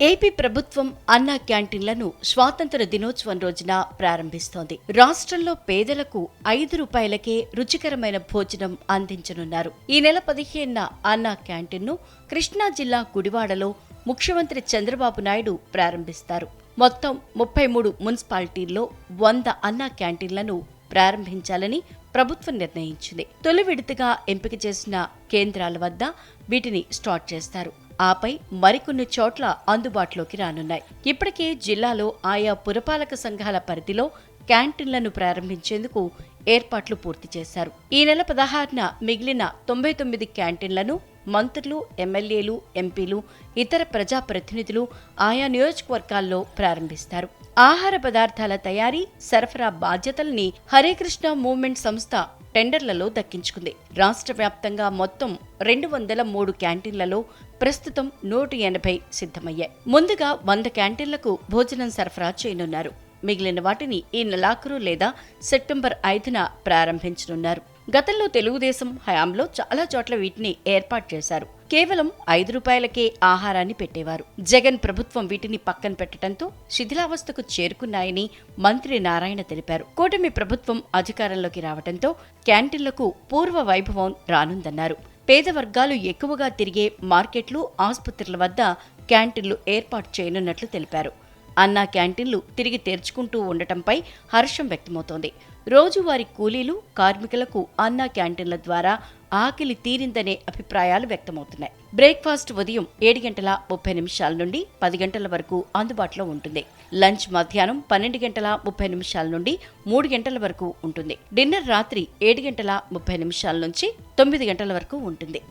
AP ప్రభుత్వం అన్నా క్యాంటీన్లను స్వాతంత్ర దినోత్సవం రోజున ప్రారంభిస్తోంది. రాష్ట్రంలో పేదలకు ఐదు రూపాయలకే రుచికరమైన భోజనం అందించనున్నారు. ఈ నెల పదిహేనున అన్నా క్యాంటీన్ను కృష్ణా జిల్లా గుడివాడలో ముఖ్యమంత్రి చంద్రబాబు నాయుడు ప్రారంభిస్తారు. మొత్తం ముప్పై మూడు మున్సిపాలిటీల్లో వంద అన్నా క్యాంటీన్లను ప్రారంభించాలని ప్రభుత్వం నిర్ణయించింది. తొలి విడతగా ఎంపిక చేసిన కేంద్రాల వద్ద వీటిని స్టార్ట్ చేస్తారు. ఆపై మరికొన్ని చోట్ల అందుబాటులోకి రానున్నాయి. ఇప్పటికే జిల్లాలో ఆయా పురపాలక సంఘాల పరిధిలో క్యాంటీన్లను ప్రారంభించేందుకు ఏర్పాట్లు పూర్తి చేశారు. ఈ నెల పదహారున మిగిలిన తొంభై తొమ్మిది క్యాంటీన్లను మంత్రులు ఎమ్మెల్యేలు ఎంపీలు ఇతర ప్రజాప్రతినిధులు ఆయా నియోజకవర్గాల్లో ప్రారంభిస్తారు. ఆహార పదార్థాల తయారీ సరఫరా బాధ్యతల్ని హరేకృష్ణ మూవ్మెంట్ సంస్థ టెండర్లలో దక్కించుకుంది. రాష్ట్ర వ్యాప్తంగా మొత్తం రెండు వందల మూడు క్యాంటీన్లలో ప్రస్తుతం నూట ఎనభై సిద్ధమయ్యాయి. ముందుగా వంద క్యాంటీన్లకు భోజనం సరఫరా చేయనున్నారు. మిగిలిన వాటిని ఈ నెలాఖరు లేదా సెప్టెంబర్ ఐదున ప్రారంభించనున్నారు. గతంలో తెలుగుదేశం హయాంలో చాలా చోట్ల వీటిని ఏర్పాటు చేశారు. కేవలం ఐదు రూపాయలకే ఆహారాన్ని పెట్టేవారు. జగన్ ప్రభుత్వం వీటిని పక్కన పెట్టడంతో శిథిలావస్థకు చేరుకున్నాయని మంత్రి నారాయణ తెలిపారు. కూటమి ప్రభుత్వం అధికారంలోకి రావడంతో క్యాంటీన్లకు పూర్వ వైభవం రానుందన్నారు. పేద వర్గాలు ఎక్కువగా తిరిగే మార్కెట్లు ఆసుపత్రుల వద్ద క్యాంటీన్లు ఏర్పాటు చేయనున్నట్లు తెలిపారు. అన్నా క్యాంటీన్లు తిరిగి తెరుచుకుంటూ ఉండటంపై హర్షం వ్యక్తమవుతోంది. రోజువారీ కూలీలు కార్మికులకు అన్నా క్యాంటీన్ల ద్వారా ఆకలి తీరిందనే అభిప్రాయాలు వ్యక్తమవుతున్నాయి. బ్రేక్ఫాస్ట్ ఉదయం ఏడు గంటల ముప్పై నిమిషాల నుండి పది గంటల వరకు అందుబాటులో ఉంటుంది. లంచ్ మధ్యాహ్నం పన్నెండు గంటల ముప్పై నిమిషాల నుండి మూడు గంటల వరకు ఉంటుంది. డిన్నర్ రాత్రి ఏడు గంటల ముప్పై నిమిషాల నుంచి తొమ్మిది గంటల వరకు ఉంటుంది.